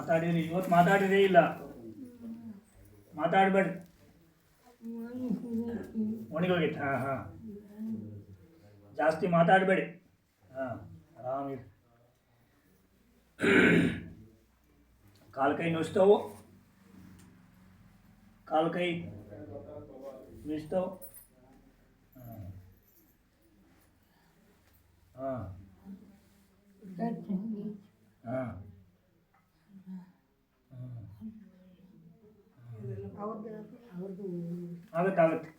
ಮಾತಾಡಿರಿ, ಇವತ್ತು ಮಾತಾಡಿರೇ ಇಲ್ಲ. ಮಾತಾಡಬೇಡ್ರಿ. ಒಣಗೋಗಿತ್ತು ಹಾಂ ಹಾಂ. ಜಾಸ್ತಿ ಮಾತಾಡಬೇಡಿ. ಹಾಂ ಆರಾಮಿರಿ ಕಾಲು ಕೈ ನುಸ್ತವು. ಕಾಲು ಕೈ ನುಸ್ತವು. ಹಾಂ. ಹಾಂ. ಆಗುತ್ತೆ ಆಗುತ್ತೆ.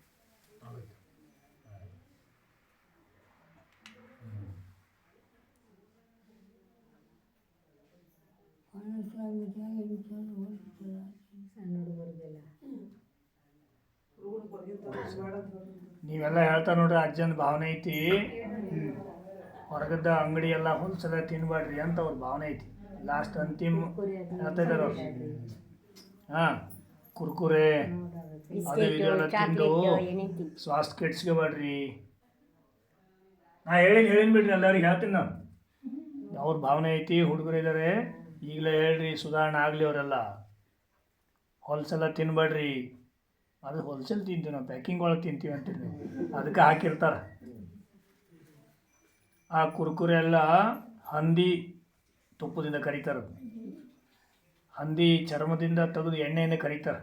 ನೀವೆಲ್ಲ ಹೇಳ್ತಾ ನೋಡ್ರಿ ಅಜ್ಜನ ಭಾವನೆ ಐತಿ. ಹೊರಗದ್ದ ಅಂಗಡಿ ಎಲ್ಲ ಹೊಲ್ಸದ ತಿನ್ಬೇಡ್ರಿ ಅಂತ ಅವ್ರ ಭಾವನೆ ಐತಿ. ಲಾಸ್ಟ್ ಅಂತಿಮ ಹೇಳ್ತಾ ಇದ್ದಾರೆ ಅವ್ರು. ಹಾಂ. ಕುರ್ಕುರೆ ಅದು ಇದು ಎಲ್ಲ ತಿಂದು ಕೆಡ್ಸ್ಕೋಬೇಡ್ರಿ ನಾ ಹೇಳಿನ ಹೇಳಿನ ಬಿಡ್ರಿ ಎಲ್ಲರಿಗೆ ಹೇಳ್ತೀನಿ ನಾನು. ಅವ್ರ ಭಾವನೆ ಐತಿ ಹುಡುಗರು ಇದ್ದಾರೆ ಈಗಲೇ ಹೇಳ್ರಿ ಸುಧಾರಣೆ ಆಗಲಿ ಅವರೆಲ್ಲ. ಹೊಲ್ಸೆಲ್ಲ ತಿನ್ಬೇಡ್ರಿ. ಅದು ಹೊಲ್ಸೆಲ್ ತಿಂತೀವಿ ನಾವು ಪ್ಯಾಕಿಂಗ್ ಒಳಗೆ ತಿಂತೀವಿ ಅಂತೀವಿ ಅದಕ್ಕೆ ಹಾಕಿರ್ತಾರೆ. ಆ ಕುರ್ಕುರೆ ಎಲ್ಲ ಹಂದಿ ತುಪ್ಪದಿಂದ ಕರಿತಾರೆ ಹಂದಿ ಚರ್ಮದಿಂದ ತೆಗೆದು ಎಣ್ಣೆಯಿಂದ ಕರೀತಾರೆ.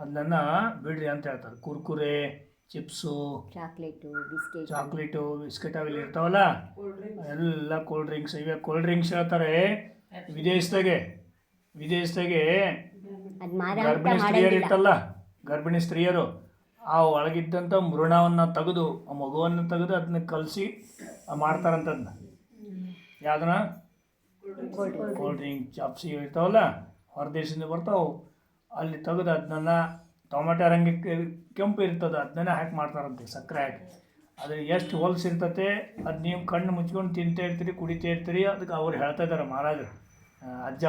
ಅದನ್ನು ಬಿಡ್ರಿ ಅಂತ ಹೇಳ್ತಾರೆ. Kurkure chips chocolate biscuit. Chocolate biscuit ಅವೆಲ್ಲ ಇರ್ತಾವಲ್ಲ? ಎಲ್ಲ ಕೋಲ್ಡ್ ಡ್ರಿಂಕ್ಸ್ ಇವೆ ಕೋಲ್ಡ್ ಡ್ರಿಂಕ್ಸ್ ಹೇಳ್ತಾರೆ. ವಿದೇಶದಾಗೆ ವಿದೇಶದಾಗೆ ಗರ್ಭಿಣಿ ಸ್ತ್ರೀಯರು ಇರ್ತಲ್ಲ ಗರ್ಭಿಣಿ ಸ್ತ್ರೀಯರು ಆ ಒಳಗಿದ್ದಂಥ ಮೃಣವನ್ನು ತೆಗೆದು ಆ ಮಗುವನ್ನು ತೆಗೆದು ಅದನ್ನ ಕಲಸಿ ಮಾಡ್ತಾರಂತದ್ನ. ಯಾವ್ದನ್ನ ಕೋಲ್ಡ್ ಡ್ರಿಂಕ್ ಚಾಪ್ಸಿ ಇರ್ತಾವಲ್ಲ? ಹೊರದೇಶದಿಂದ ಬರ್ತಾವೆ. ಅಲ್ಲಿ ತೆಗೆದು ಅದನ್ನ ಟೊಮೆಟೊ ರಂಗಿ ಕೆಂಪು ಇರ್ತದೆ ಅದನ್ನೇ ಹಾಕಿ ಮಾಡ್ತಾರಂತೆ ಸಕ್ಕರೆ ಹಾಕಿ. ಅದು ಎಷ್ಟು ಹೊಲ್ಸು ಇರ್ತತೆ, ಅದು ನೀವು ಕಣ್ಣು ಮುಚ್ಕೊಂಡು ತಿಂತಾ ಇರ್ತೀರಿ, ಕುಡಿತಾ ಇರ್ತೀರಿ, ಅದಕ್ಕೆ ಅವ್ರು ಹೇಳ್ತಾ ಇದ್ದಾರೆ ಮಹಾರಾಜರು. ಅಜ್ಜ,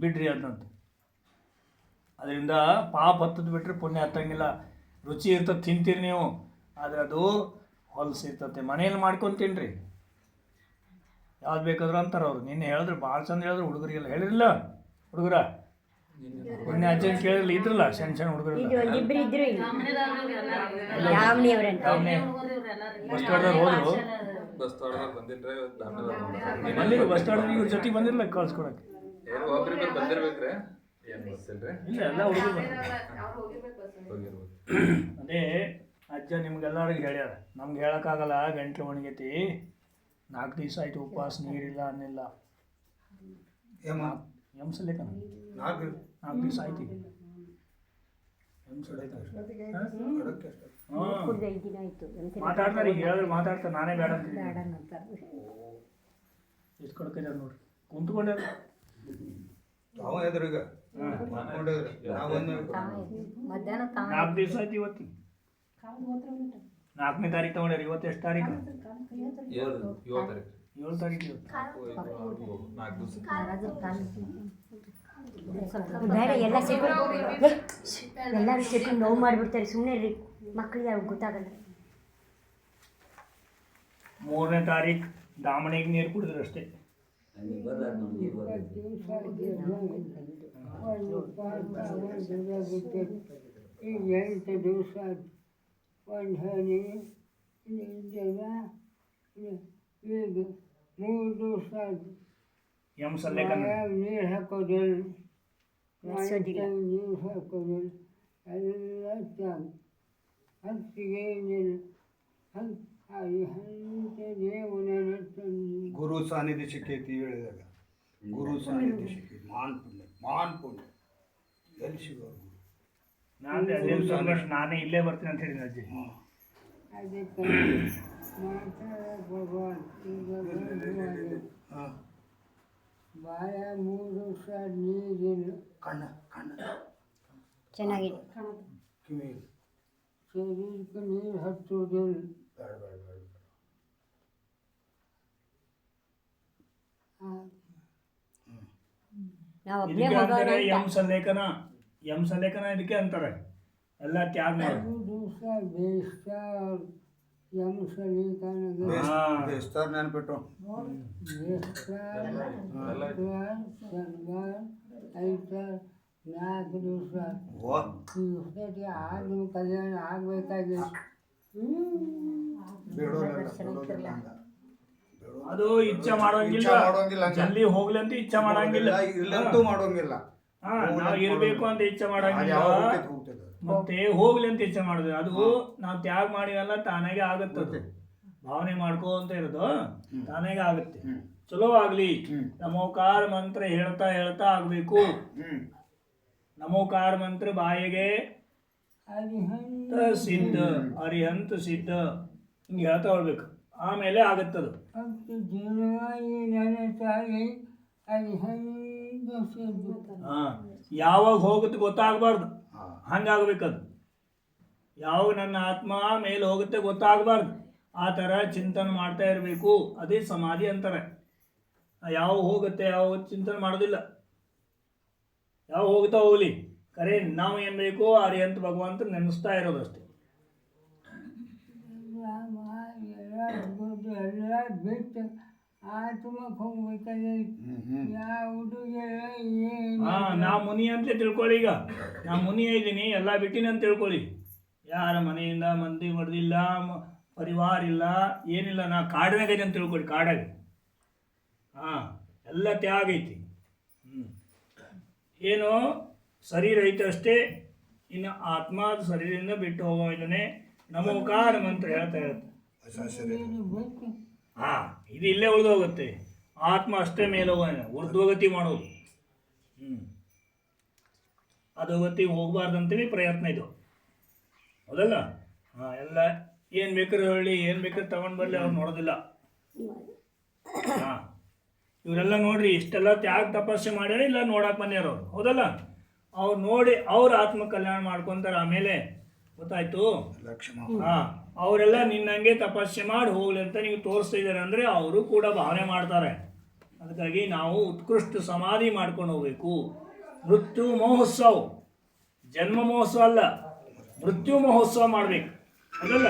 ಬಿಡ್ರಿ ಅದನ್ನಂತ. ಅದರಿಂದ ಪಾಪ ಹತ್ತದ್ ಬಿಟ್ರೆ ಪುಣ್ಯ ಹತ್ತಂಗಿಲ್ಲ. ರುಚಿ ಇರ್ತದೆ, ತಿಂತೀರಿ ನೀವು. ಆದರೆ ಅದು ಹೊಲಸು ಇರ್ತತೆ. ಮನೇಲಿ ಮಾಡ್ಕೊಂಡು ತಿನ್ರಿ. ಯಾವ್ದು ಬೇಕಾದ್ರೂ ಅಂತಾರೆ ಅವ್ರು. ನಿನ್ನೆ ಹೇಳಿದ್ರು, ಭಾಳ ಚಂದ ಹೇಳಿದ್ರು ಹುಡುಗರಿಗೆಲ್ಲ. ಹೇಳಿರಲಿಲ್ಲ ಹುಡುಗರ? ಮೊನ್ನೆ ಅಜ್ಜನ ಕೇಳಿರಲಿಲ್ಲ ಇದ್ರಲ್ಲ ಸಣ್ಣ ಸಣ್ಣ ಹುಡುಗರು ಇದು ಒಂದಿಬ್ರು ಇದ್ರು ಇಲ್ಲಿ. ಬಸ್ ಸ್ಟ್ಯಾಂಡ್ದಾಗ ಹೋದ್ರು. ಬಸ್ ಬಂದಿರು. ಬಸ್ ಸ್ಟ್ಯಾಂಡ್ ಇವ್ರ ಜೊತೆ ಬಂದಿರಲ್ಲ ಕಳ್ಸ್ಕೊಡಕ್ಕೆ ಏನು ಒಬ್ರಿಬ್ಬರು ಬಂದಿರ್ಬೇಕ್ರಿ. ಇಲ್ಲ ಎಲ್ಲ ಹುಡುಗರು ಅದೇ ಅಜ್ಜ ನಿಮ್ಗೆಲ್ಲರಿಗೂ ಹೇಳ್ಯಾರ. ನಮ್ಗೆ ಹೇಳೋಕ್ಕಾಗಲ್ಲ ಗಂಟೆ ಒಣಗೈತಿ. ನಾಲ್ಕು ದಿವಸ ಆಯ್ತು ಉಪವಾಸ ನೀರಿಲ್ಲ ಅನ್ನಿಲ್ಲ. ಎಮ್ಸಲೇಕನ ನಾಲ್ಕು. ದಿವಸ ಆಯ್ತು ಈಗ. ಹಾಂ? ಕುಡ್ದು ಐದು ದಿನ ಆಯ್ತು. ಮಾತಾಡ್ತಾರೆ ಈಗ ಹೇಳಿದ್ರೆ ಮಾತಾಡ್ತಾರೆ ನಾನೇ ಬೇಡ ಅಂತ ಬೇಡ ಅಂತಾರೆ. ಎಷ್ಟು ಕಡ್ಕೊಂಡ್ಯಾರ ನೋಡ್ರಿ? ಕುಂತ್ಕೊಂಡ್ಯಾರ ತಾವ ಮಧ್ಯಾಹ್ನ ತಾ ನಾಲ್ಕು ದಿವಸ ಆಯ್ತು ಇವತ್ತು. ನಾಲ್ಕನೇ ತಾರೀಕು ತಗೊಂಡ್ಯಾರ ಇವತ್ತು ಎಷ್ಟು ತಾರೀಕು? ಏಳು ಏಳು ತಾರೀಕು. ಏಳು ತಾರೀಕು ಇವತ್ತು. ನಾಲ್ಕು ದಿವಸ. ಬೇಡ ಎಲ್ಲ ಸೇರ್ಕೊಂಡು ಎಲ್ಲರೂ ಸೇರ್ಕೊಂಡು ನೋವು ಮಾಡಿಬಿಡ್ತಾರೆ ಸುಮ್ಮನೆ ರೀ ಮಕ್ಕಳಿಗೆ ಅವ್ರಿಗೆ ಗೊತ್ತಾಗಲ್ಲ. ಮೂರನೇ ತಾರೀಕು ದಾಮಣಿಗೆ ನೀರು ಕುಡಿದ್ರು ಅಷ್ಟೇ. ಈಗ ಎಂಟು ದಿವಸ ಒಂದು ಹನಿ ಈಗ ಮೂರು ದಿವಸ ಎಂ ಸಲ್ಲೇಕನ್ ನೀರು ಹಾಕೋದಿಲ್ಲ ನಡೆಸೋದಿಲ್ಲ. ನೀರು ಹಾಕೋದಿಲ್ಲ ಎಲ್ಲ ತ್ಯಾಗ ಹತ್ತಿಗೆ ಗುರು ಸಾನ್ನಿಧ್ಯ ಸಿಕ್ಕೈತಿ ಹೇಳಿದಾಗ ಗುರು ಸಾನ್ನಿಧ್ಯ ಸಿಕ್ಕೈತಿ ಮಾನ್ ಪುಣ್ಯ ಮಾನ್ ಪುಣ್ಯ ಎಲ್ಲಿ ಸಿಗೋರು ಗುರು ನಾನು ಅದೇನು ಸಂಗಡ ನಾನೇ ಇಲ್ಲೇ ಬರ್ತೀನಿ ಅಂತ ಹೇಳಿದ ಅಜ್ಜಿ ಅದಕ್ಕೆ ಮಾತಾಡ ಭಗವಾನ್ ಬಾಯ ಮೂರು ದಿವಸ ನೀರಿಲ್ಲ ಕಣ್ಣ ಕಣ್ಣ ಚೆನ್ನಾಗಿದೆ. ಕಿವಿ ಶರೀರಕ್ಕೆ ನೀರು ಹಚ್ಚೋದಿಲ್ಲ ಬೇಡ ಬೇಡ ಬೇಡ ನಾವು ಒಬ್ಬನೇ ಇದಕ್ಕೆ ಹೋಗೋಣ ಅಂತಾರೆ ಅಂತ. ಎಂ ಸಲ್ಲೇಖನ ಎಂ ಸಲ್ಲೇಖನ ಇದಕ್ಕೆ ಅಂತಾರೆ. ಎಲ್ಲ ತ್ಯಾಗ ಮಾಡಿ. ಮೂರು ದಿವಸ ಬೇಯಿಸ್ತಾ ಯಂ ಸಲಿ ಕನಗ ಹಾ. ಬೇಸ್ತಾರ್ ನೆನ್ಪಿಟ್ಟು ಶನಿವಾರ ಐತಾರ ನಾಲ್ಕು ದಿವಸ ವಾ ಈ ದಿವಸಕ್ಕೆ ಆಗ ನಿಮ್ಮ ಕಲ್ಯಾಣ ಬಿಡೋದಿಲ್ಲ ಅದು ಇಚ್ಛೆ ಮಾಡೋಂಗಿಲ್ಲ. ಜಲ್ದಿ ಹೋಗ್ಲಿ ಅಂತ ಇಚ್ಛೆ ಮಾಡೋಂಗಿಲ್ಲ ಇಲ್ಲಂತೂ ಮಾಡೋಂಗಿಲ್ಲ. ಹಾ ನಾವು ಇರಬೇಕು ಅಂತ ಇಚ್ಛೆ ಮಾಡಂಗಿಲ್ಲ. ಮತ್ತೆ ಹೋಗ್ಲಿ ಅಂತ ಇಚ್ಛೆ ಮಾಡುದು. ಅದು ನಾವು ತ್ಯಾಗ ಮಾಡಿವಲ್ಲ ತಾನಾಗೆ ಆಗುತ್ತೆ ಅದು. ಭಾವನೆ ಮಾಡ್ಕೋ ಅಂತ ಇರೋದು. ತಾನಾಗೆ ಆಗುತ್ತೆ. ಚಲೋ ಆಗ್ಲಿ. ನಮೋಕಾರ ಮಂತ್ರ ಹೇಳ್ತಾ ಹೇಳ್ತಾ ಆಗ್ಬೇಕು. ನಮೋಕಾರ ಮಂತ್ರ ಬಾಯಿಗೆ ಅರಿಹಂತ ಸಿದ್ಧ. ಅರಿಹಂತ ಸಿದ್ಧ. ಹಿಂಗೆ ಹೇಳ್ತಾ ಹೋಗ್ಬೇಕು. ಆಮೇಲೆ ಆಗುತ್ತದು. ಭಕ್ತಿ ಹಾ ಯಾವಾಗ ಹೋಗುತ್ತೆ ಗೊತ್ತಾಗಬಾರ್ದು ಹಂಗಾಗಬೇಕದು ಯಾವಾಗ ನನ್ನ ಆತ್ಮ ಮೇಲೆ ಹೋಗುತ್ತೆ ಗೊತ್ತಾಗಬಾರ್ದು ಆ ಥರ ಚಿಂತನೆ ಮಾಡ್ತಾ ಇರಬೇಕು ಅದೇ ಸಮಾಧಿ ಅಂತಾರೆ ಯಾವ ಹೋಗುತ್ತೆ ಯಾವ ಚಿಂತನೆ ಮಾಡೋದಿಲ್ಲ ಯಾವ ಹೋಗುತ್ತಾ ಹೋಗ್ಲಿ ಕರೆ ನಾವು ಏನು ಬೇಕು ಅರಿಯಂತ ಭಗವಂತ ನೆನೆಸ್ತಾ ಇರೋದು ಅಷ್ಟೇ ರಾಮ ಎಲ್ಲ ದುಡ್ಡು ಎಲ್ಲ ಬಿಟ್ಟು ಹಾ ನಾ ಮುನಿ ಅಂತ ತಿಳ್ಕೊಳ್ಳಿ ಈಗ. ನಾ ಮುನಿ ಇದ್ದೀನಿ ಎಲ್ಲ ಬಿಟ್ಟಿನಿ ಅಂತ ತಿಳ್ಕೊಳ್ಳಿ. ಯಾರ ಮನೆಯಿಂದ ಮಂದಿ ಹೊಡೆದಿಲ್ಲ ಪರಿವಾರ ಇಲ್ಲ ಏನಿಲ್ಲ ನಾ ಕಾಡಿನಾಗ ಐತೆ ಅಂತ ತಿಳ್ಕೊಳ್ಳಿ ಕಾಡಾಗ ಹಾಂ ಎಲ್ಲ ತ್ಯಾಗ ಐತಿ. ಹ್ಞೂ ಏನು ಶರೀರ ಐತೆ ಅಷ್ಟೇ ಇನ್ನು ಆತ್ಮ ಶರೀರದಿಂದ ಬಿಟ್ಟು ಹೋಗೋದನ್ನೇ ನಮೋಕಾರ ಮಂತ್ರ ಹೇಳ್ತಾ ಇರುತ್ತೆ. ಹಾ, ಇದು ಇಲ್ಲೇ ಉಳಿದು ಹೋಗುತ್ತೆ. ಆತ್ಮ ಅಷ್ಟೇ ಮೇಲೆ ಊರ್ಧ್ವಗತಿ ಮಾಡೋದು. ಹ್ಞೂ ಅದು ಹೋಗ್ಬಾರ್ದಂತೇಳಿ ಪ್ರಯತ್ನ ಇದು. ಹೌದಲ್ಲ? ಹಾಂ, ಎಲ್ಲ ಏನು ಬೇಕಾದ್ರೆ ಹೇಳಿ, ಏನು ಬೇಕಾದ್ರೆ ತಗೊಂಡು ಬರಲಿ, ಅವ್ರು ನೋಡೋದಿಲ್ಲ. ಹಾಂ. ಇವರೆಲ್ಲ ನೋಡ್ರಿ, ಇಷ್ಟೆಲ್ಲ ತ್ಯಾಗ ತಪಸ್ಸೆ ಮಾಡ್ಯಾರ ಇಲ್ಲ ನೋಡಕ್ಕೆ ಬಂದ್ಯಾರ ಅವ್ರು. ಹೌದಲ್ಲ? ಅವ್ರು ನೋಡಿ ಅವ್ರ ಆತ್ಮ ಕಲ್ಯಾಣ ಮಾಡ್ಕೊತಾರೆ ಆಮೇಲೆ ಗೊತ್ತಾಯ್ತು? ಅವರೆಲ್ಲ ನಿನ್ನಂಗೆ ತಪಸ್ಸೆ ಮಾಡಿ ಹೋಗ್ಲಿ ಅಂತ ನೀವು ತೋರಿಸ್ತಾ ಇದ್ದಾರೆ ಅಂದರೆ ಅವರು ಕೂಡ ಭಾವನೆ ಮಾಡ್ತಾರೆ. ಅದಕ್ಕಾಗಿ ನಾವು ಉತ್ಕೃಷ್ಟ ಸಮಾಧಿ ಮಾಡ್ಕೊಂಡು ಹೋಗ್ಬೇಕು. ಮೃತ್ಯು ಮಹೋತ್ಸವ. ಜನ್ಮ ಮಹೋತ್ಸವ ಅಲ್ಲ ಮೃತ್ಯು ಮಹೋತ್ಸವ ಮಾಡ್ಬೇಕು. ಅದಲ್ಲ?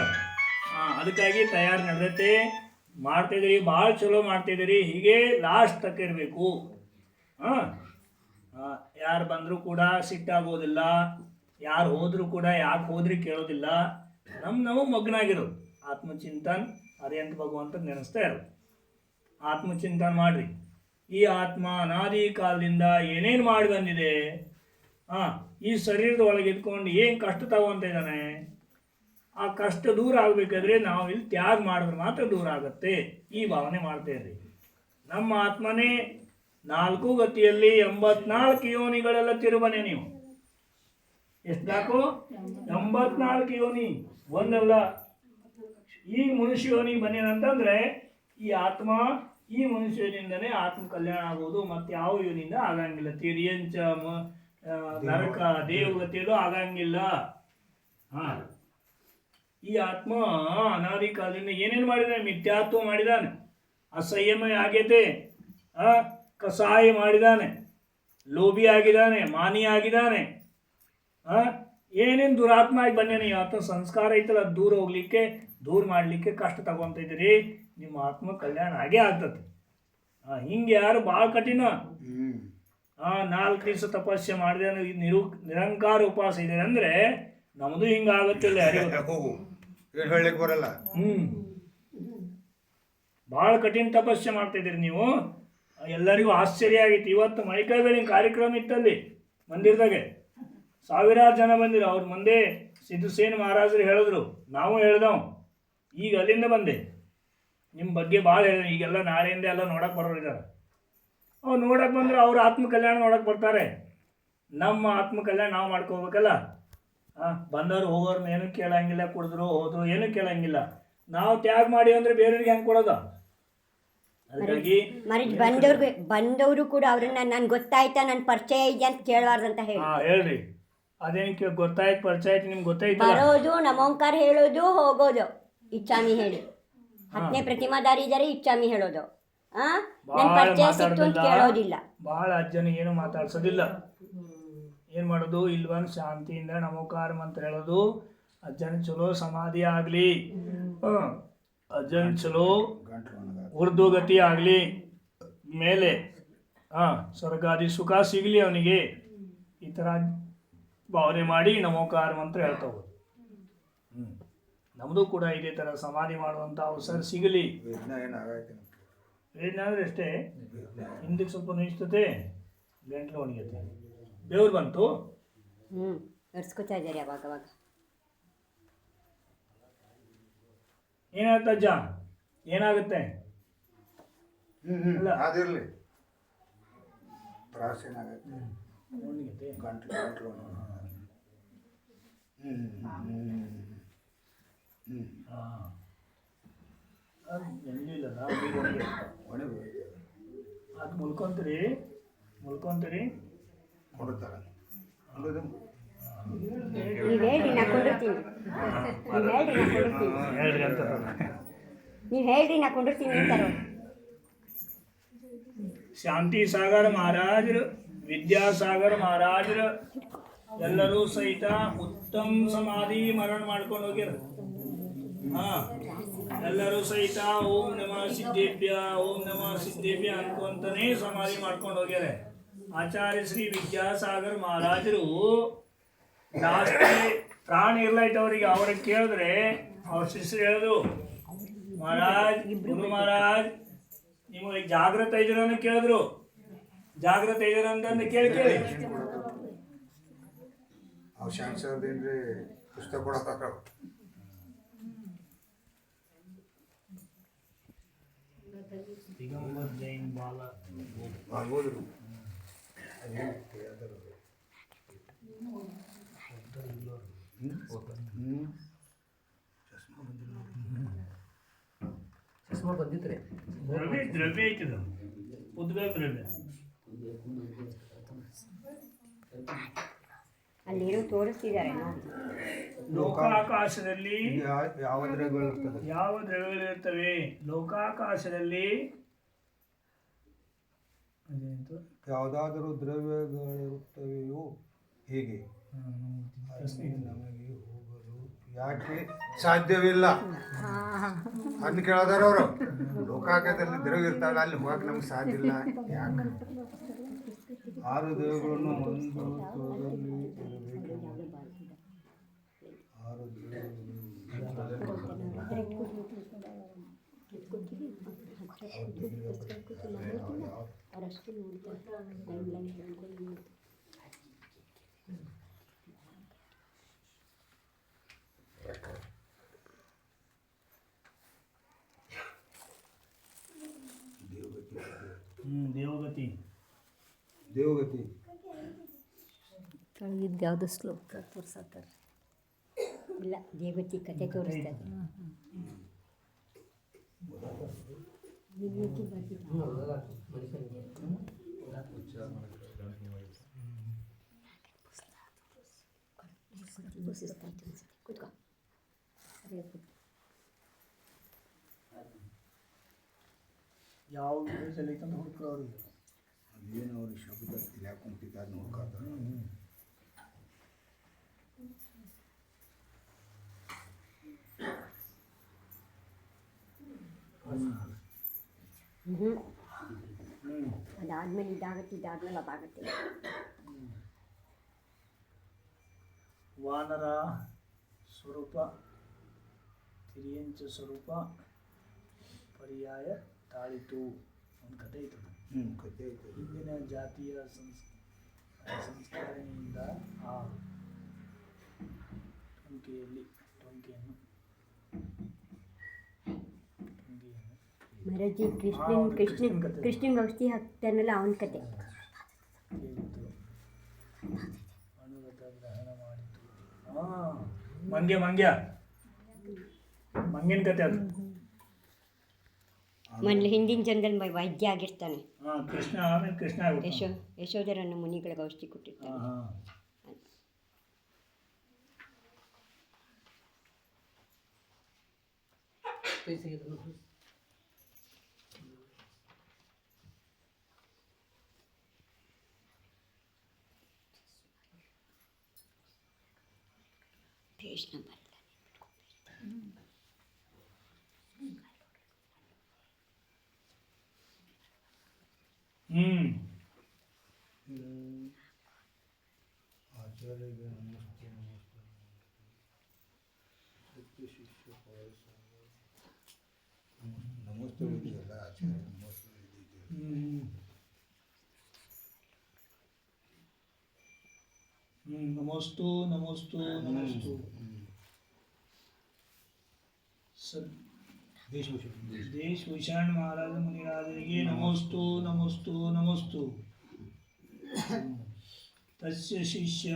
ಹಾಂ ಅದಕ್ಕಾಗಿ ತಯಾರು ನಡೆದೈತೆ ಮಾಡ್ತಿದ್ದೀರಿ ಭಾಳ ಚಲೋ ಮಾಡ್ತಿದ್ದೀರಿ ಹೀಗೆ ಲಾಸ್ಟ್ ತಕ್ಕ ಇರಬೇಕು. ಹಾಂ ಯಾರು ಬಂದರೂ ಕೂಡ ಸಿಟ್ಟಾಗೋದಿಲ್ಲ. ಯಾರು ಹೋದರೂ ಕೂಡ, ಯಾಕೆ ಹೋದ್ರಿ ಕೇಳೋದಿಲ್ಲ. ನಮ್ಮ ನಾವು ಮಗ್ನಾಗಿರೋದು ಆತ್ಮಚಿಂತನ್, ಅರಿಯಂತ ಭಗವಂತ ನೆನೆಸ್ತಾ ಇರೋದು. ಆತ್ಮಚಿಂತನ ಮಾಡ್ರಿ. ಈ ಆತ್ಮ ಅನಾದಿ ಕಾಲದಿಂದ ಏನೇನು ಮಾಡಿ ಬಂದಿದೆ? ಹಾಂ ಈ ಶರೀರದ ಒಳಗೆ ಇದ್ಕೊಂಡು ಏನು ಕಷ್ಟ ತಗೊಂತ ಇದ್ದಾನೆ? ಆ ಕಷ್ಟ ದೂರ ಆಗಬೇಕಾದ್ರೆ ನಾವು ಇಲ್ಲಿ ತ್ಯಾಗ ಮಾಡಿದ್ರೆ ಮಾತ್ರ ದೂರ ಆಗುತ್ತೆ. ಈ ಭಾವನೆ ಮಾಡ್ತಾ ಇರ್ರಿ. ನಮ್ಮ ಆತ್ಮನೇ ನಾಲ್ಕು ಗತಿಯಲ್ಲಿ ಎಂಬತ್ನಾಲ್ಕು ಯೋನಿಗಳೆಲ್ಲ ತಿರುಬನೆ ನೀವು. ಎಷ್ಟು ನಾಲ್ಕು ಎಂಬತ್ನಾಲ್ಕು ಯೋನಿ. ಒಂದಲ್ಲ. ಈ ಮನುಷ್ಯ ಯೋನಿ ಬಂದೇನಂತಂದ್ರೆ, ಈ ಆತ್ಮ, ಈ ಮನುಷ್ಯನಿಂದನೇ ಆತ್ಮ ಕಲ್ಯಾಣ ಆಗೋದು, ಮತ್ತೆ ಯಾವ ಯೋನಿಂದ ಆಗಂಗಿಲ್ಲ. ತಿರಿಯಂಚ ನರಕ ದೇವಗತಿಯಲ್ಲೂ ಆಗಂಗಿಲ್ಲ. ಹಾಂ. ಈ ಆತ್ಮ ಅನಾದಿ ಕಾಲದಿಂದ ಏನೇನು ಮಾಡಿದಾನೆ? ಮಿಥ್ಯಾತ್ವ ಮಾಡಿದಾನೆ. ಅಸಂಯಮ ಆಗೈತೆ. ಕಸಾಯ ಮಾಡಿದಾನೆ. ಲೋಭಿ ಆಗಿದ್ದಾನೆ ಮಾನಿ ಆಗಿದ್ದಾನೆ ಏನೇನು ದುರಾತ್ಮ ಆಗಿ ಬಂದೇನೆ ಆತ್ಮ ಸಂಸ್ಕಾರ ಐತಲ್ಲ ಅದ್ ದೂರ ಹೋಗ್ಲಿಕ್ಕೆ ದೂರ ಮಾಡಲಿಕ್ಕೆ ಕಷ್ಟ ತಗೊಂತ ಇದ್ದೀರಿ. ನಿಮ್ಮ ಆತ್ಮ ಕಲ್ಯಾಣ ಆಗೇ ಆಗ್ತದೆ. ಹಿಂಗೆ ಯಾರು ಭಾಳ ಕಠಿಣ. ಆ ನಾಲ್ಕು ದಿವಸ ತಪಸ್ಸೆ ಮಾಡಿದೆ ನಿರು ನಿರಂಕಾರ ಉಪವಾಸ ಇದೆ ಅಂದರೆ ನಮ್ಮದು ಹಿಂಗೆ ಆಗುತ್ತಿಲ್ಲ ಹೇಳಲಿಕ್ಕೆ ಬರಲ್ಲ. ಹ್ಮ್. ಭಾಳ ಕಠಿಣ ತಪಸ್ಸೆ ಮಾಡ್ತಿದ್ದೀರಿ ನೀವು. ಎಲ್ಲರಿಗೂ ಆಶ್ಚರ್ಯ ಆಗಿತ್ತು. ಇವತ್ತು ಮೈಕಾದಲ್ಲಿ ಕಾರ್ಯಕ್ರಮ ಇತ್ತಲ್ಲಿ ಮಂದಿರದಾಗೆ. ಸಾವಿರಾರು ಜನ ಬಂದಿರು. ಅವ್ರ ಮುಂದೆ ಸಿದ್ದುಸೇನ್ ಮಹಾರಾಜರು ಹೇಳಿದ್ರು. ನಾವು ಹೇಳ್ದವು. ಈಗ ಅಲ್ಲಿಂದ ಬಂದೆ. ನಿಮ್ಮ ಬಗ್ಗೆ ಭಾಳ ಹೇಳಿದ್ರು ಈಗೆಲ್ಲ ನಾಳೆಯಿಂದ ಎಲ್ಲ ನೋಡಕ್ಕೆ ಬರೋರು ಇದ್ದಾರೆ ಅವ್ರು ನೋಡಕ್ಕೆ ಬಂದ್ರೆ ಅವ್ರ ಆತ್ಮ ಕಲ್ಯಾಣ ನೋಡಕ್ಕೆ ಬರ್ತಾರೆ. ನಮ್ಮ ಆತ್ಮ ಕಲ್ಯಾಣ ನಾವು ಮಾಡ್ಕೋಬೇಕಲ್ಲ? ಹಾಂ ಬಂದವರು ಹೋಗೋರ್ನ ಏನೂ ಕೇಳಂಗಿಲ್ಲ ಕುಡಿದ್ರು ಹೋದ್ರು ಏನೂ ಕೇಳಂಗಿಲ್ಲ. ನಾವು ತ್ಯಾಗ ಮಾಡಿ ಅಂದರೆ ಬೇರೆಯವ್ರಿಗೆ ಹೆಂಗೆ ಕೊಡೋದು? ಅದಕ್ಕಾಗಿ ಬಂದವರು ಕೂಡ ಅವ್ರನ್ನ ನನ್ಗೆ ಗೊತ್ತಾಯ್ತಾ ನನ್ನ ಪರಿಚಯ ಇದೆ ಅಂತ ಕೇಳಬಾರ್ದಂತ ಹೇಳಿ. ಹಾಂ ಹೇಳ್ರಿ. ಅದೇನಕ್ಕೆ ಗೊತ್ತಾಯ್ತು ಪರಿಚಯ ಆಯ್ತು ನಿಮ್ಗೆ ಗೊತ್ತಾಯ್ತು ಬರೋದು ನಮೋಂಕಾರ ಹೇಳೋದು ಹೋಗೋದು ಇಚ್ಛಾಮಿ ಹೇಳಿ. ಹತ್ತನೇ ಪ್ರತಿಮಾದಾರಿ ಇದ್ದಾರೆ ಇಚ್ಛಾಮಿ ಹೇಳೋದು. ಆ? ನನ್ನ ಭಾಳ ಪರಿಚಯ ಸಿಕ್ತು ಅಂತ ಮಾತಾಡೋದಿಲ್ಲ ಕೇಳೋದಿಲ್ಲ. ಭಾಳ ಅಜ್ಜನ ಏನು ಮಾತಾಡ್ಸೋದಿಲ್ಲ. ಏನು ಮಾಡೋದು? ಇಲ್ವನ್ ಬಂದು ಶಾಂತಿಯಿಂದ ನಮೋಕಾರ ಮಂತ್ರ ಹೇಳೋದು. ಅಜ್ಜನ ಚಲೋ ಸಮಾಧಿ ಆಗಲಿ. ಅಜ್ಜನ ಚಲೋ ಉರ್ದುಗತಿ ಆಗಲಿ. ಮೇಲೆ ಹಾಂ ಸ್ವರ್ಗಾದಿ ಸುಖ ಸಿಗ್ಲಿ ಅವನಿಗೆ. ಈ ಥರ ಭಾವನೆ ಮಾಡಿ ನಮೋಕಾರ ಮಂತ್ರ ಹೇಳ್ತಾ ಹೋಗೋದು ಹ್ಞೂ ನಮ್ಮದು ಕೂಡ ಇದೇ ಥರ ಸಮಾಧಿ ಮಾಡುವಂಥ ಅವಸರ ಸಿಗಲಿ. ವೇದನೆ ಏನಾಗೈತೆ ಏನಾದ್ರೆ ಅಷ್ಟೇ ಹಿಂದಕ್ಕೆ ಸ್ವಲ್ಪ ನಿಷ್ಠತೆ ಗಂಟ್ಲು ಒಣಗತ್ತೆ ಬೆವ್ರು ಬಂತು. ಹ್ಞೂ ನಡ್ಸ್ಕೊತಾ ಇದ್ದಾರೆ ಅವಾಗ ಅವಾಗ ಏನಾಗುತ್ತೆ ಅಜ್ಜ? ಏನಾಗುತ್ತೆ? ಹ್ಞೂ ಹ್ಞೂ ಇಲ್ಲ. ಅದಿರಲಿ. ತ್ರಾಸ ಏನಾಗುತ್ತೆ? ಗಂಟ್ಲು ಗಂಟ್ಲು ಅದು ಮುಲ್ಕೊಂತೀರಿ ಮುಲ್ಕೊಂತೀರಿ. ನೀವು ಹೇಳ್ರಿ ನಾ ಕೊಂಡಿರ್ತೀನಿ. ಅಂತಾರೆ. ಶಾಂತಿ ಸಾಗರ್ ಮಹಾರಾಜರು ವಿದ್ಯಾಸಾಗರ್ ಮಹಾರಾಜರು. ಎಲ್ಲರೂ ಸಹಿತ ಉತ್ತಮ ಸಮಾಧಿ ಮರಣ ಮಾಡ್ಕೊಂಡು ಹೋಗ್ಯಾರ ಹಾ, ಎಲ್ಲರೂ ಸಹಿತ ಓಂ ನಮ ಸಿದ್ದೇಭ್ಯ ಓಂ ನಮ ಸಿದ್ದೇಭ್ಯ ಅನ್ಕೊಂತಾನೆ ಸಮಾಧಿ ಮಾಡ್ಕೊಂಡು ಹೋಗ್ಯಾರ ಆಚಾರ್ಯ ಶ್ರೀ ವಿದ್ಯಾಸಾಗರ್ ಮಹಾರಾಜರು ಜಾಸ್ತಿ ಪ್ರಾಣ ಇರ್ಲೈತೆ ಅವರಿಗೆ. ಅವ್ರಿಗೆ ಕೇಳಿದ್ರೆ ಅವ್ರ ಶಿಷ್ಯರು ಹೇಳಿದ್ರು, ಮಹಾರಾಜ್, ಗುರು ಮಹಾರಾಜ್, ನಿಮಗೆ ಜಾಗ್ರತೆ ಇದ್ದೀರ? ಅಂತ ಕೇಳಿದ್ರು. ಜಾಗ್ರತೆ ಇದ್ದೀರ ಅಂತಂದು ಕೇಳಿ ಕೇಳಿ. ಅವು ಶಾಂತಿಸೋದೇನ್ರಿ ಪುಸ್ತಕ ಕೊಡಕ್ಕಾಗ ದಿಗಂಬರ್ ಜೈನ್ ಬಾಲ ಆಗ್ಬೋದು ಹ್ಞೂ ಚಸ್ಮಾ ಬಂದಿತ್ರಿ ದ್ರವ್ಯ ದ್ರವ್ಯ ಐತಿದ ಉದ್ವೇಗ ದ್ರವ್ಯ ಅಲ್ಲೇನೋ ತೋರಿಸ್ತಿದ್ದಾರೆ ನೋಡಿ ಲೋಕಾಕಾಶದಲ್ಲಿ ಯಾವ ದ್ರವ್ಯಗಳು ಇರ್ತದೆ? ಯಾವ ದ್ರವ್ಯಗಳಿರ್ತವೆ ಲೋಕಾಕಾಶದಲ್ಲಿ? ಯಾವುದಾದರೂ ದ್ರವ್ಯಗಳಿರುತ್ತವೆಯೋ ಹೇಗೆ. ನಮಗೆ ಹೋಗಲು ಯಾಕೆ ಸಾಧ್ಯವಿಲ್ಲ? ಅದ್ನ ಕೇಳದಾರ ಅವರು. ಲೋಕಾಕದಲ್ಲಿ ದ್ರವ್ಯ ಇರ್ತಾವಲ್ಲ ಅಲ್ಲಿ ಹೋಗಕ್ಕೆ ನಮ್ಗೆ ಸಾಧ್ಯ ಇಲ್ಲ. ಯಾಕೆ? ಆರು ದ್ರವ್ಯಗಳನ್ನು ಒಂದು ಹ್ಮ್ ದೇವಗತಿ ದೇವಗತಿ ಕೆಳಗಿದ್ದು ಯಾವುದು ಶ್ಲೋಕ ತೋರ್ಸತ್ತಾರ ಇಲ್ಲ ದೇವತಿ ಕತೆ ತೋರಿಸ್ತಾರೆ ದೇವತಿ ಬರ್ತಿದ್ದಾರೆ. ಕೂತ್ಕೋ ಯಾವ ವಿಧದಲ್ಲಿ ಐತಂತ ಹುಡುಕ್ರು ಅವ್ರಿಗೆ ಏನು ಅವ್ರ ಶಬ್ದ ತಿಳ್ಯಾಕ ಕುಂತಿದ್ದಾರೆ ನೋಡ್ಕೊತಾರೆ ಹ್ಞೂ ಹ್ಮ್ ಅದಾದ್ಮೇಲೆ ಇದಾಗತ್ತೆ ಇದಾದ್ಮೇಲೆ ಅದಾಗತ್ತೆ ವಾನರ ಸ್ವರೂಪ ತಿರಿಯಂಚ ಸ್ವರೂಪ ಪರ್ಯಾಯ ತಾಳಿತು ಒಂದು ಕಥೆ ಐತದ ಹ್ಞೂ ಕತೆ ಐತೆ ಹಿಂದಿನ ಜಾತಿಯ ಸಂಸ್ ಸಂಸ್ಕರಣೆಯಿಂದ ಆ ಟೊಂಕೆಯಲ್ಲಿ ಟೊಂಕೆಯನ್ನು ಟೊಂಕೆಯನ್ನು ಮಹಾರಾಜಿ ಹಾ, ಕೃಷ್ಣನ್ ಕೃಷ್ಣನ್. ಕೃಷ್ಣನ್ ಔಷಧಿ ಹಾಕ್ತಾನಲ್ಲ ಅವನ ಕತೆ. ಮಂಗ್ಯ ಮಂಗ್ಯ. ಮಂಗಿನ ಕತೆ ಅದು. ಮೊನ್ನೆ ಹಿಂದಿನ ಜನದಲ್ಲಿ ವೈದ್ಯ ಆಗಿರ್ತಾನೆ. ಕೃಷ್ಣ ಆಮೇಲೆ ಕೃಷ್ಣ ಯಶೋ ಯಶೋಧರನ್ನು ಮುನಿಗಳಿಗೆ ಔಷಧಿ ಕೊಟ್ಟಿರ್ತಾನೆ. ಹಾಂ ಬಲ್ಲ ಹ್ಮ್ ಆಚಾರ್ಯಗೆ ನಮಸ್ತೆ ನಮಸ್ತೆ ಸತ್ಯ ಶಿಷ್ಯ ನಮಸ್ತೆ ಇದೆಯಲ್ಲ ಆಚಾರ್ಯ ನಮಸ್ತೆ ಇದೆಯಲ್ಲ ಹ್ಮ್ ಹ್ಮ್ ನಮಸ್ತು ನಮಸ್ತು ನಮಸ್ತು ಸದ್ ದೇಶಭೂಷಣ ದೇಶ್ ಭೂಷಣ್ ಮಹಾರಾಜ ಮುನಿರಾಜರಿಗೆ ನಮಸ್ತು ನಮಸ್ತು ನಮಸ್ತು ತಸ್ಯ ಶಿಷ್ಯ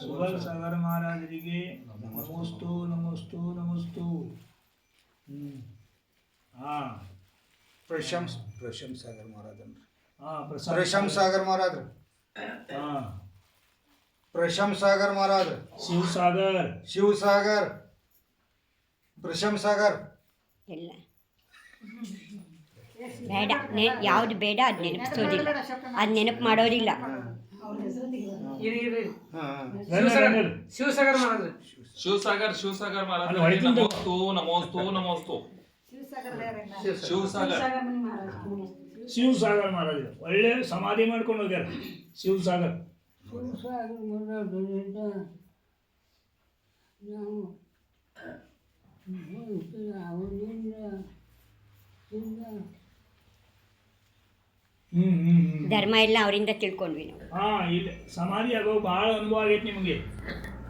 ಸುಬಲ್ ಸಾಗರ್ ಮಹಾರಾಜರಿಗೆ ನಮಸ್ತು ನಮಸ್ತು ನಮಸ್ತು ಹ್ಮ್ ಹಾ ಪ್ರಶಂಸ ಪ್ರಶಂಸಾಗರ್ ಮಹಾರಾಜನ್ರಿ ಹಾ ಪ್ರಸಾದ್ ಪ್ರಶಂಸಾಗರ್ ಮಹಾರಾಜ್ರಿ ಹಾ ಪ್ರಶಂಸಾಗರ್ ಮಹಾರಾಜ್ ಶಿವಸಾಗರ್ ಶಿವಸಾಗರ್ ಪ್ರಶಂಸಾಗರ್ ಇಲ್ಲ. ಬೇಡ ನೆ ಯಾವುದು ಬೇಡ ಅದು ನೆನಪಿಸೋದಿಲ್ಲ. ಅದು ನೆನಪು ಮಾಡೋದಿಲ್ಲ ಶಿವಸಾಗರ್ ಮಹಾರಾಜ್ ಶಿವಸಾಗರ್ ಶಿವಸಾಗರ್ ಮಹಾರಾಜ್ ನಮೋಸ್ತು ನಮೋಸ್ತು ನಮೋಸ್ತು. ಶಿವಸಾಗರ್ ಶಿವಸಾಗರ್. ಮಹಾರಾಜ. ಒಳ್ಳೆ ಸಮಾಧಿ ಮಾಡ್ಕೊಂಡು ಹೋಗ್ಯಾರ. ಶಿವಸಾಗರ್. ಶಿವಸಾಗರ್ ಮಹಾರಾಜ್ ನಾವು ಅವರಿಂದ ಇಂದ ಹ್ಮ್ ಹ್ಮ್ ಹ್ಮ್ ಧರ್ಮ ಎಲ್ಲ ಅವರಿಂದ ತಿಳ್ಕೊಂಡ್ವಿ ನಾವು. ಹಾ ಇಲ್ಲ ಸಮಾಧಿ ಆಗೋ ಭಾಳ ಅನುಭವ ಆಗೈತೆ ನಿಮಗೆ.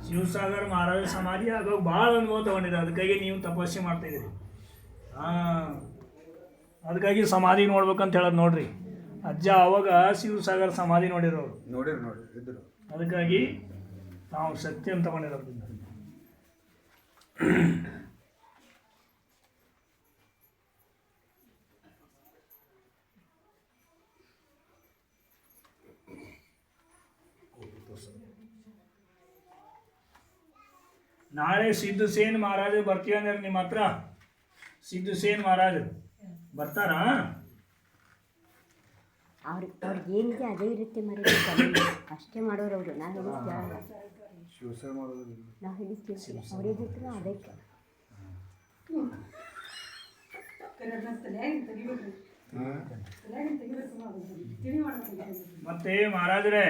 ಶಿವಸಾಗರ್ ಮಹಾರಾಜ ಸಮಾಧಿ ಆಗೋ ಭಾಳ ಅನುಭವ ತಗೊಂಡಿದ್ದಾರೆ. ಅದಕ್ಕಾಗಿ ನೀವು ತಪಸ್ಸೆ ಮಾಡ್ತಾಯಿದ್ದೀರಿ ಹಾಂ ಅದಕ್ಕಾಗಿ ಸಮಾಧಿ ನೋಡ್ಬೇಕಂತ ಹೇಳೋದು ನೋಡ್ರಿ. ಅಜ್ಜ ಅವಾಗ ಶಿವಸಾಗರ್ ಸಮಾಧಿ ನೋಡಿರೋರು. ನೋಡಿರಿ ನೋಡಿರಿ ಇದ್ರು. ಅದಕ್ಕಾಗಿ ನಾವು ಶಕ್ತಿಯನ್ನು ತಗೊಂಡಿರೋದ್ರಿಂದ. ನಾಳೆ ಸಿದ್ದು ಸೇನ್ ಮಹಾರಾಜರು ಬರ್ತೀವಿ ಅಂದ್ರೆ ನಿಮ್ಮ ಹತ್ರ? ಸಿದ್ದು ಸೇನ್ ಮಹಾರಾಜರು. ಬರ್ತಾರಾ? ಅವ್ರಿಗೆ ಅವ್ರಿಗೆ ಏನಿದೆ ಅದೇ ಇರುತ್ತೆ ಮರಿ ಅಷ್ಟೇ ಮಾಡೋರು ಅವರು. ನಾನು ಹೇಳಿದ್ ಕೇಳಲ್ಲ ಶಿವಸಾಗರ್ ಮಹಾರಾಜ್ ನಾವು ಹೇಳಿದ್ ಕೇಳ್ತಿಲ್ಲ ಅವ್ರಿಗೆ ಬಿಟ್ಟರು ಅದೇ ಕೇಳ. ಮತ್ತೆ ಮಹಾರಾಜರೇ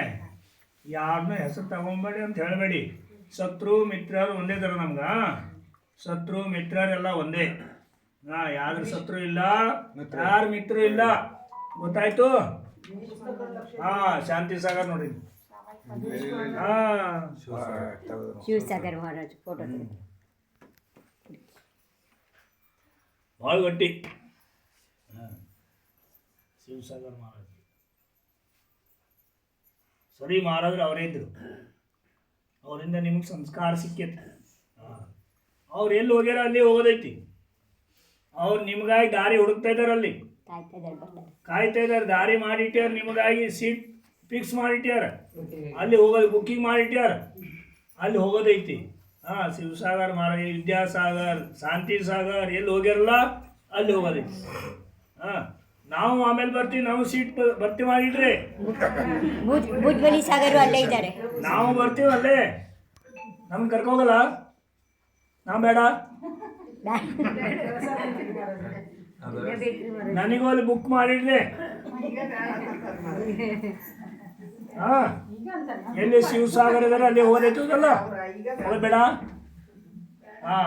ಯಾರನ್ನ ಹೆಸರು ತಗೊಂಬೇಡಿ ಅಂತ ಹೇಳಬೇಡಿ. ಶತ್ರು ಮಿತ್ರರು ಒಂದೇ ಥರ ನಮ್ಗೆ. ಶತ್ರು ಮಿತ್ರರೆಲ್ಲ ಒಂದೇ. ಹಾ ಯಾರು ಶತ್ರು ಇಲ್ಲ ಯಾರು ಮಿತ್ರ ಇಲ್ಲ ಗೊತ್ತಾಯ್ತು? ಹಾ ಶಾಂತಿ ಸಾಗರ್ ನೋಡಿ ಹಾ. ಶಿವಸಾಗರ್ ಮಹಾರಾಜ್ ಫೋಟೋ ಭಾಳ ಗಟ್ಟಿ. ಶಿವಸಾಗರ್ ಮಹಾರಾಜ್. ಸರಿ ಮಹಾರಾಜರು ಅವರೇ ಇದ್ದರು ಅವರಿಂದ ನಿಮಗೆ ಸಂಸ್ಕಾರ ಸಿಕ್ಕೈತೆ. ಹಾಂ ಅವ್ರು ಎಲ್ಲಿ ಹೋಗ್ಯಾರ ಅಲ್ಲಿ ಹೋಗೋದೈತಿ. ಅವ್ರು ನಿಮಗಾಗಿ ದಾರಿ ಹುಡುಕ್ತಾ ಇದ್ದಾರೆ ಅಲ್ಲಿ. ಕಾಯ್ತಾ ಇದ್ದಾರೆ ಬರ್ತಾರೆ. ಕಾಯ್ತಾ ಇದ್ದಾರೆ ದಾರಿ ಮಾಡಿಟ್ಟಾರ ನಿಮಗಾಗಿ ಸೀಟ್ ಫಿಕ್ಸ್ ಮಾಡಿಟ್ಟಾರ ಅಲ್ಲಿ ಹೋಗೋದು ಬುಕ್ಕಿಂಗ್ ಮಾಡಿಟ್ಟಾರ ಅಲ್ಲಿ ಹೋಗೋದೈತಿ. ಹಾಂ ಶಿವಸಾಗರ್ ಮಹಾರಾಜ ವಿದ್ಯಾಸಾಗರ್ ಶಾಂತಿ ಸಾಗರ್ ಎಲ್ಲಿ ಹೋಗ್ಯಾರಲ್ಲ ಅಲ್ಲಿ ಹೋಗೋದೈತಿ. ಹಾಂ. ನಾವು ಆಮೇಲೆ ಬರ್ತೀವಿ ನಾವು ಸೀಟ್ ಬರ್ತೀವ ಇಡ್ರಿ ಬುದ್ ಸಾಗರ್ ಅಲ್ಲೇ ಇದ್ದಾರೆ. ನಾವು ಬರ್ತೀವಿ ಅಲ್ಲೇ. ನಮ್ಗೆ ಕರ್ಕೋಗಲ್ಲ ನಾ ಬೇಡ. ನನಗೂ ಅಲ್ಲಿ ಬುಕ್ ಮಾಡಿಡ್ರಿ ಹಾ. ಎಲ್ಲಿ ಶಿವಸಾಗರ್ ಇದಾರೆ ಅಲ್ಲಿ ಹೋದೈತದಲ್ಲ ಹೋಗ್ಬೇಡ. ಬೇಡ ಹಾ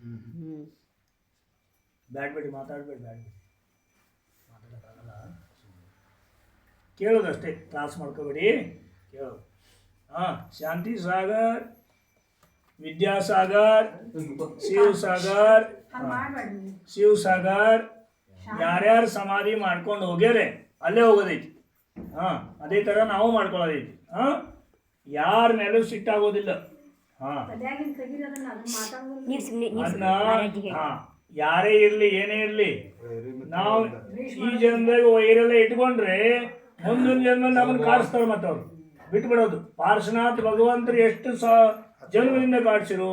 ಹ್ಞೂ ಬ್ಯಾಡ್ಬೇಡಿ ಮಾತಾಡ್ಬೇಡಿ ಬ್ಯಾಡ್ಬೇಡಿ ಮಾತಾಡೋಕ್ಕಾಗಲ್ಲ ಕೇಳೋದಷ್ಟೇ ತ್ರಾಸು ಮಾಡ್ಕೋಬೇಡಿ. ಕೇಳೋದು ಹಾಂ ಶಾಂತಿ ಸಾಗರ್ ವಿದ್ಯಾಸಾಗರ್ ಶಿವಸಾಗರ್ ಶಿವಸಾಗರ್ ಯಾರ್ಯಾರು ಸಮಾಧಿ ಮಾಡ್ಕೊಂಡು ಹೋಗ್ಯಾರೆ ಅಲ್ಲೇ ಹೋಗೋದೈತಿ. ಹಾಂ ಅದೇ ಥರ ನಾವು ಮಾಡ್ಕೊಳ್ಳೋದೈತಿ. ಹಾಂ ಯಾರ ಮೇಲೂ ಸಿಟ್ಟಾಗೋದಿಲ್ಲ. ಹಾಂ. ಅದನ್ನ ಹಾ, ಯಾರೇ ಇರ್ಲಿ ಏನೇ ಇರ್ಲಿ ನಾವು ಈ ಜನ್ಮದಾಗ ವೈರೆಲ್ಲ ಇಟ್ಕೊಂಡ್ರೆ ಮುಂದಿನ ಜನ್ಮ ನಮ್ಮನ್ನ ಕಾಡಿಸ್ತಾರೆ ಮತ್ತೆ ಅವ್ರು. ಬಿಟ್ಬಿಡೋದು. ಪಾರ್ಶ್ವನಾಥ್ ಭಗವಂತರು ಎಷ್ಟು ಸ ಜನ್ಮದಿಂದ ಕಾಡ್ಸಿರು?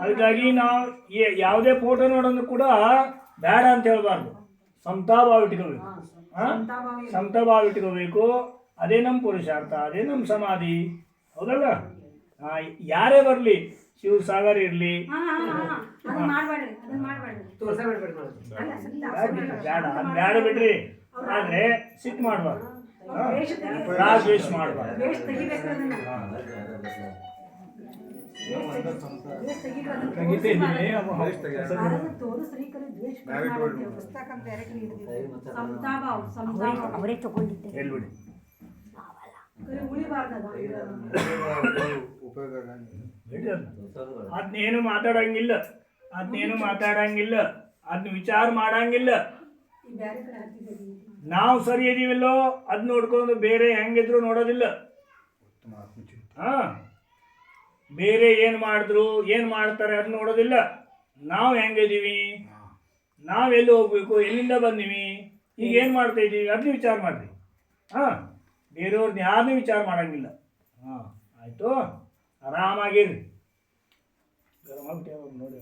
ಅದಕ್ಕಾಗಿ ನಾವು ಯಾವುದೇ ಫೋಟೋ ನೋಡೋದು ಕೂಡ ಬೇಡ ಅಂತ ಹೇಳ್ಬಾರ್ದು. ಸಮತಾಭಾವ ಇಟ್ಕೋಬೇಕು. ಹಾಂ ಸಮತಾಭಾವ ಇಟ್ಕೋಬೇಕು. ಅದೇ ನಮ್ಮ ಪುರುಷಾರ್ಥ ಅದೇ ನಮ್ಮ ಸಮಾಧಿ. ಹೌದಲ್ಲ? ಯಾರೇ ಬರಲಿ ಶಿವಸಾಗರ್ ಇರಲಿ. ಬೇಡ ಅದ್ ಬೇಡ ಬಿಡ್ರಿ. ಆದ್ರೆ ಸಿಟ್ ಮಾಡ್ಬಾರ್ದು. ಮಾಡ್ಬಾರ್ದು. ಅವರೇ. ತಗೊಂಡಿದ್ದೆ. ಹೇಳ್ಬಿಡಿ. ಅದ್ನೇನು ಮಾತಾಡಂಗಿಲ್ಲ. ಅದ್ನೇನು ಮಾತಾಡಂಗಿಲ್ಲ. ಅದ್ನ ವಿಚಾರ ಮಾಡಂಗಿಲ್ಲ. ನಾವು ಸರಿ ಇದೀವಿಲ್ಲೋ? ಅದ್ ನೋಡ್ಕೊಂಡು ಬೇರೆ ಹೆಂಗಿದ್ರು ನೋಡೋದಿಲ್ಲ. ಹಾ. ಬೇರೆ ಏನು ಮಾಡಿದ್ರು, ಏನು ಮಾಡ್ತಾರೆ ಅದು ನೋಡೋದಿಲ್ಲ. ನಾವು ಹೆಂಗಿದೀವಿ ನಾವು ಎಲ್ಲಿ ಹೋಗ್ಬೇಕು? ಎಲ್ಲಿಂದ ಬಂದೀವಿ? ಈಗ ಏನು ಮಾಡ್ತಾ ಇದ್ದೀವಿ ಅದನ್ನ ವಿಚಾರ ಮಾಡ್ರಿ. ಹಾಂ. ಬೇರೆಯವ್ರನ್ನ ಯಾರನ್ನೂ ವಿಚಾರ ಮಾಡಂಗಿಲ್ಲ. ಹಾಂ ಆಯಿತು. ಆರಾಮಾಗಿರ್ರಿ ನೋಡಿ.